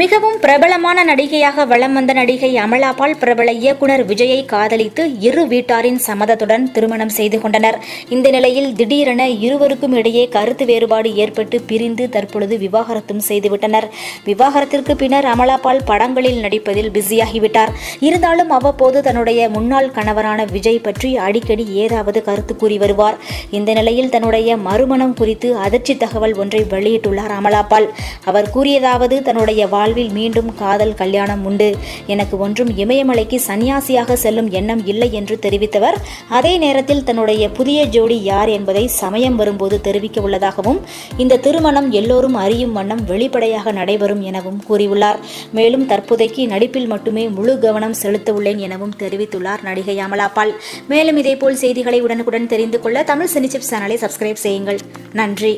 மிகவும் பிரபலமான நடிகையாக வலம் வந்த நடிகை அமலாபால் பிரபல இயக்குனர் விஜயை காதலித்து இரு வீட்டாரின் சம்மதத்துடன் திருமணம் செய்து கொண்டனர். இந்த நிலையில் திடீரென இருவருக்கும் இடையே கருத்து வேறுபாடு ஏற்பட்டு பிரிந்து தற்பொழுது விவாகரத்தும் செய்துவிட்டனர் விவாகரத்திற்கு பின்னர் அமலாபால் படங்களில் நடிப்பதில் பிஸியாகிவிட்டார். இருந்தாலும் அவ்வப்போது தன்னுடைய முன்னாள் கணவரான விஜய் பற்றி அடிக்கடி ஏதாவது கருத்து கூறி வருவார். இந்த நிலையில் தன்னுடைய மறுமணம் குறித்து அதிர்ச்சி தகவல் ஒன்றை வெளியிட்டுள்ளார் அமலாபால். அவர் கூறியதாவது தன்னுடைய வாழ்வில் மீண்டும் காதல் கல்யாணம் உண்டு. எனக்கு ஒன்றும் இமயமலைக்கு சன்னியாசியாக செல்லும் எண்ணம் இல்லை என்று தெரிவித்தவர். அதே நேரத்தில் தன்னுடைய புதிய ஜோடி யார் என்பதை சமயம் வரும்போது தெரிவிக்க உள்ளதாகவும் இந்த திருமணம் எல்லோரும் அறியும் வண்ணம் வெளிப்படையாக நடைபெறும் எனவும் கூறியுள்ளார். மேலும் தற்போதைக்கு நடிப்பில் மட்டுமே முழு கவனம் செலுத்த உள்ளேன் எனவும் தெரிவித்துள்ளார் நடிகை அமலாபால் மேலும் இதேபோல் செய்திகளை உடனுக்குடன் தெரிந்து கொள்ள தமிழ் சினிச்சிப் சேனலை சப்ஸ்கிரைப் செய்யுங்கள். நன்றி.